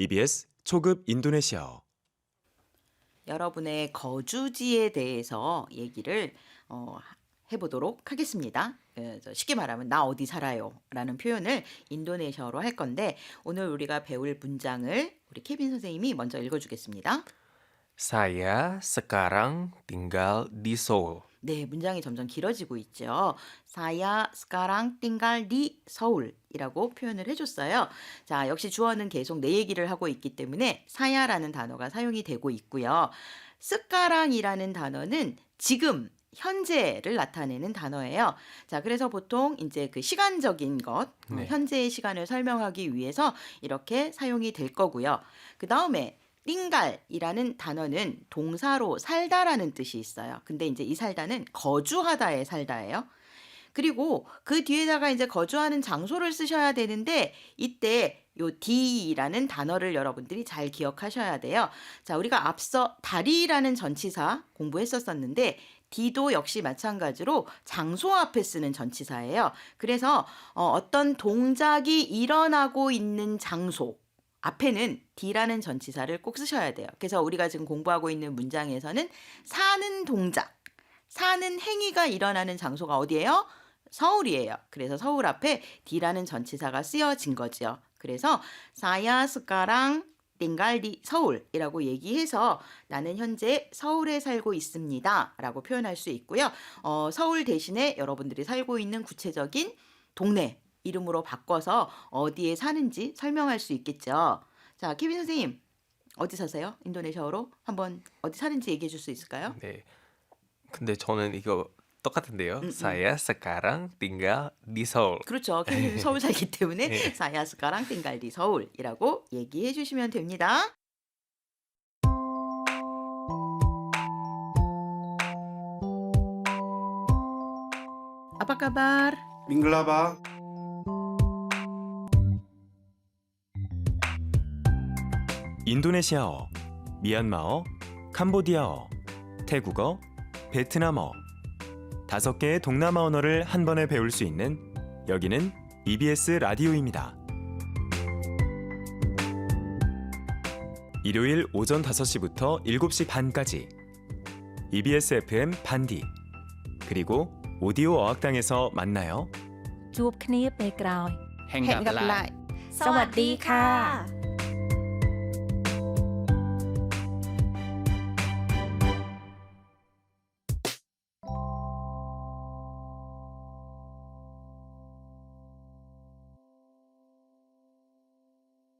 EBS 초급 인도네시아어 여러분의 거주지에 대해서 얘기를 어, 해보도록 하겠습니다. 그, 저 쉽게 말하면 나 어디 살아요 라는 표현을 인도네시아어로 할 건데 오늘 우리가 배울 문장을 우리 케빈 선생님이 먼저 읽어주겠습니다. Saya sekarang tinggal di Seoul. 네, 문장이 점점 길어지고 있죠. 사야 스카랑 띵갈 디 서울이라고 표현을 해줬어요. 자, 역시 주어는 계속 내 얘기를 하고 있기 때문에 사야라는 단어가 사용이 되고 있고요. 스카랑이라는 단어는 지금 현재를 나타내는 단어예요. 자, 그래서 보통 이제 그 시간적인 것, 어, 네. 현재의 시간을 설명하기 위해서 이렇게 사용이 될 거고요. 그 다음에 띵갈이라는 단어는 동사로 살다라는 뜻이 있어요. 근데 이제 이 살다는 거주하다의 살다예요. 그리고 그 뒤에다가 이제 거주하는 장소를 쓰셔야 되는데 이때 요 D라는 단어를 여러분들이 잘 기억하셔야 돼요. 자, 우리가 앞서 다리라는 전치사 공부했었었는데 D도 역시 마찬가지로 장소 앞에 쓰는 전치사예요. 그래서 어, 어떤 동작이 일어나고 있는 장소 앞에는 D라는 전치사를 꼭 쓰셔야 돼요. 그래서 우리가 지금 공부하고 있는 문장에서는 사는 동작, 사는 행위가 일어나는 장소가 어디예요? 서울이에요. 그래서 서울 앞에 D라는 전치사가 쓰여진 거죠. 그래서 사야 스카랑 띵갈디 서울이라고 얘기해서 나는 현재 서울에 살고 있습니다. 라고 표현할 수 있고요. 어, 서울 대신에 여러분들이 살고 있는 구체적인 동네 이름으로 바꿔서 어디에 사는지 설명할 수 있겠죠. 자, 케빈 선생님. 어디 사세요? 인도네시아어로 한번 어디 사는지 얘기해 줄 수 있을까요? 네. 근데 저는 이거 똑같은데요. 음, Saya sekarang tinggal di Seoul. 그렇죠. 케빈이 서울 살기 때문에 네. 사야스카랑 띵갈디 서울이라고 얘기해 주시면 됩니다. Apa kabar? Minggu laba. 인도네시아어, 미얀마어, 캄보디아어, 태국어, 베트남어 다섯 개의 동남아 언어를 한 번에 배울 수 있는 여기는 EBS 라디오입니다. 일요일 오전 5시부터 7시 반까지 EBS FM 반디 그리고 오디오 어학당에서 만나요. ជួបគ្នាពេលក្រោយ Hẹn Hẹn gặp gặp lại. lại. សวัสดีค่ะ